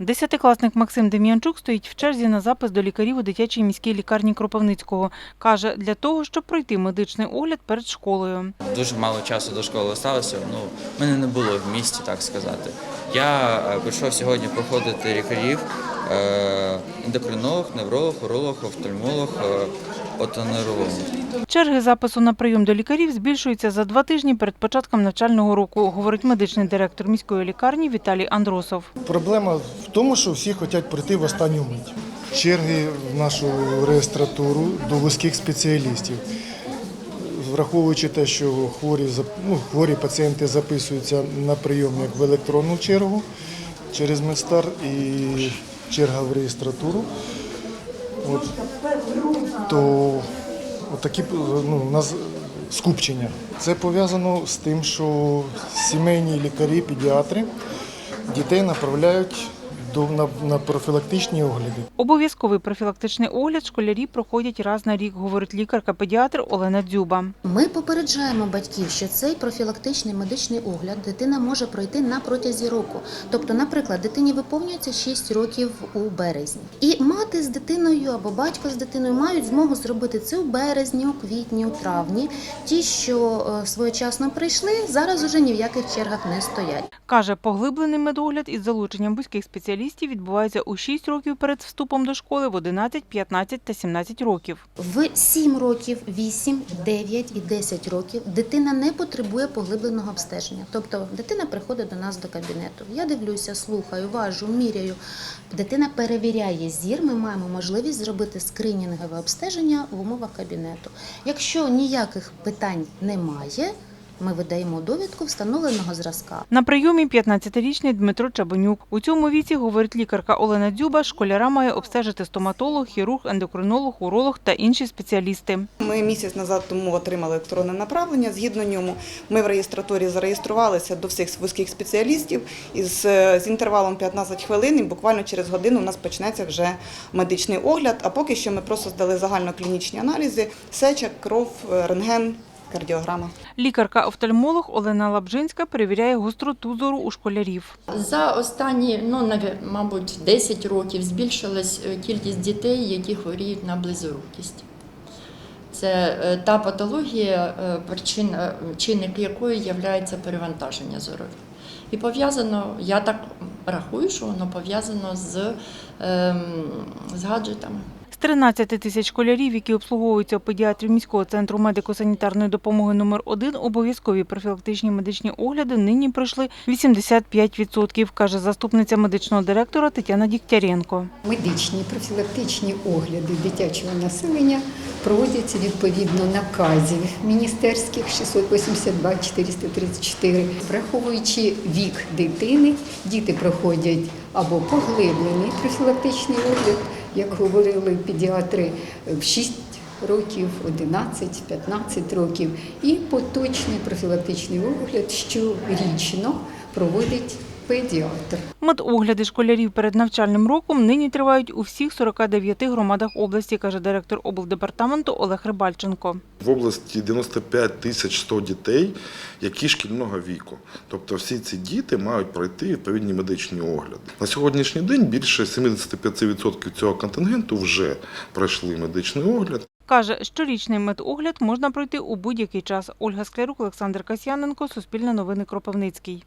Десятикласник Максим Дем'янчук стоїть в черзі на запис до лікарів у дитячій міській лікарні Кропивницького. Каже, для того, щоб пройти медичний огляд перед школою. Дуже мало часу до школи залишилося. Ну, мене не було в місті, так сказати. Я е, прийшов сьогодні проходити лікарів, е, ендокринолог, невролог, уролог, офтальмолог, е, отонеролог. Черги запису на прийом до лікарів збільшуються за два тижні перед початком навчального року, говорить медичний директор міської лікарні Віталій Андросов. Проблема тому, що всі хочуть пройти в останню мить. Черги в нашу реєстратуру до вузьких спеціалістів. Враховуючи те, що хворі, ну, хворі пацієнти записуються на прийом як в електронну чергу через Медстар і черга в реєстратуру. От, то такі ну, у нас скупчення. Це пов'язано з тим, що сімейні лікарі, педіатри дітей направляють на, на профілактичні огляди. Обов'язковий профілактичний огляд школярі проходять раз на рік, говорить лікарка-педіатр Олена Дзюба. Ми попереджаємо батьків, що цей профілактичний медичний огляд дитина може пройти на протязі року. Тобто, наприклад, дитині виповнюється 6 років у березні, і мати з дитиною або батько з дитиною мають змогу зробити це у березні, у квітні, у травні. Ті, що е, своєчасно прийшли, зараз уже ні в яких чергах не стоять. Каже, поглиблений медогляд із залученням вузьких спеціалістів відбувається у 6 років перед вступом до школи, в 11, 15 та 17 років. В 7 років, 8, 9 і 10 років дитина не потребує поглибленого обстеження. Тобто дитина приходить до нас до кабінету. Я дивлюся, слухаю, важу, міряю. Дитина перевіряє зір. Ми маємо можливість зробити скринінгове обстеження в умовах кабінету. Якщо ніяких питань немає, ми видаємо довідку встановленого зразка. На прийомі 15-річний Дмитро Чабанюк. У цьому віці, говорить лікарка Олена Дзюба, школяра має обстежити стоматолог, хірург, ендокринолог, уролог та інші спеціалісти. Ми місяць назад тому отримали електронне направлення. Згідно ньому, ми в реєстратурі зареєструвалися до всіх вузьких спеціалістів із з інтервалом 15 хвилин. І буквально через годину у нас почнеться вже медичний огляд. А поки що ми просто здали загальноклінічні аналізи: сеча, кров, рентген, кардіограма. Лікарка-офтальмолог Олена Лабжинська перевіряє гостроту зору у школярів. За останні, ну мабуть, 10 років збільшилась е, кількість дітей, які хворіють на близорукість. Це е, та патологія, е, причина, чинник якої є перевантаження зорові. І пов'язано, я так рахую, що воно пов'язано з, ем, з гаджетами. З 13 тисяч школярів, які обслуговуються у педіатрів міського центру медико-санітарної допомоги номер 1 обов'язкові профілактичні медичні огляди нині пройшли 85%, каже заступниця медичного директора Тетяна Дігтяренко. Медичні профілактичні огляди дитячого населення проводяться відповідно наказів міністерських 682 434. Враховуючи вік дитини, діти проходять або поглиблений профілактичний огляд, як говорили педіатри, в 6 років, 11-15 років, і поточний профілактичний огляд щорічно проводить педіатр. Медогляди школярів перед навчальним роком нині тривають у всіх 49 громадах області, каже директор облдепартаменту Олег Рибальченко. В області 95 тисяч 100 дітей, які шкільного віку. Тобто всі ці діти мають пройти відповідні медичні огляди. На сьогоднішній день більше 75% цього контингенту вже пройшли медичний огляд. Каже, щорічний медогляд можна пройти у будь-який час. Ольга Склярук, Олександр Касьяненко, Суспільне новини Кропивницький.